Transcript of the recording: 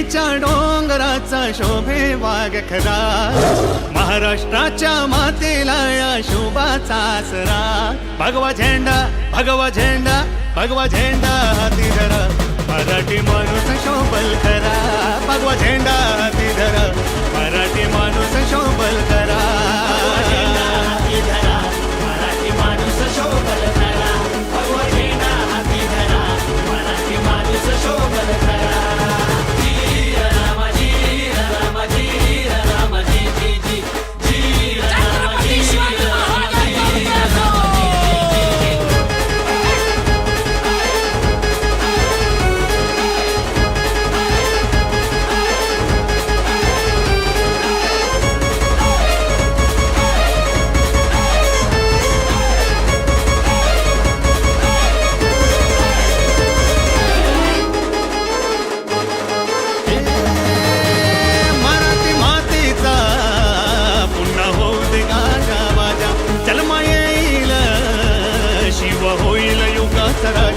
सह्याद्रीच्या डोंगराचा शोभे वाघ खरा. महाराष्ट्राच्या मातेला या शोभाचा आसरा. भगवा झेंडा भगवा झेंडा भगवा झेंडा हाती धरा. मराठी माणूस शोभल खरा. भगवा 再来